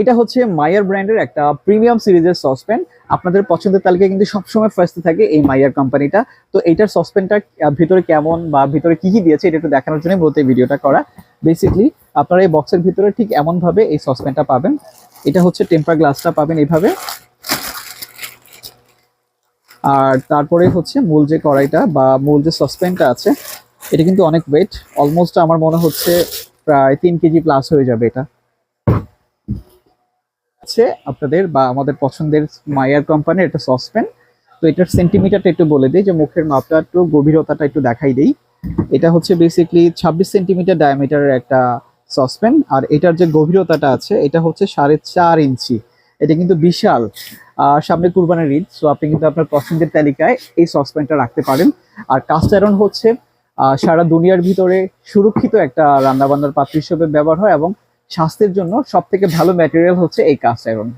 এটা হচ্ছে মায়ার ব্র্যান্ডের একটা প্রিমিয়াম সিরিজের সসপ্যান। আপনাদের পছন্দের তালিকায় কিন্তু সবসময় ফার্স্টে থাকে এই মায়ার কোম্পানিটা। তো এইটার সসপ্যানটা ভিতরে কেমন বা ভিতরে কি কি দিয়েছে এটা একটু দেখানোর জন্য বলতে ভিডিওটা করা। বেসিকলি আপনারা এই বক্সের ভিতরে ঠিক এমন ভাবে এই সসপ্যানটা পাবেন। এটা হচ্ছে টেম্পার গ্লাসটা পাবেন এইভাবে। আর তারপরে হচ্ছে মূল যে কড়াইটা বা মূল যে সসপ্যানটা আছে, এটা কিন্তু অনেক ওয়েট অলমোস্ট আমার মনে হচ্ছে প্রায় তিন কেজি প্লাস হয়ে যাবে এটা। আছে আপনাদের বা আমাদের পছন্দের মায়ার কোম্পানির একটা সসপ্যান তো এটার সেন্টিমিটারটা একটু বলে দিই যে মুখের মাপটা একটু গভীরতাটা একটু দেখাই দিই। এটা হচ্ছে বেসিকলি ছাব্বিশ সেন্টিমিটার ডায়ামিটারের একটা সসপ্যান আর এটার যে গভীরতাটা আছে, এটা হচ্ছে সাড়ে চার ইঞ্চি। এটা কিন্তু বিশাল সামনে কুরবানের ঈদ। সো আপনি কিন্তু আপনার পছন্দের তালিকায় এই সসপ্যানটা রাখতে পারেন। আর কাস্ট আয়রন হচ্ছে সারা দুনিয়ার ভিতরে সুরক্ষিত একটা রান্নাবান্নার পাত্র হিসেবে ব্যবহার হয় এবং স্বাস্থ্যের জন্য সব থেকে ভালো ম্যাটেরিয়াল হচ্ছে এই কাস্ট আয়রন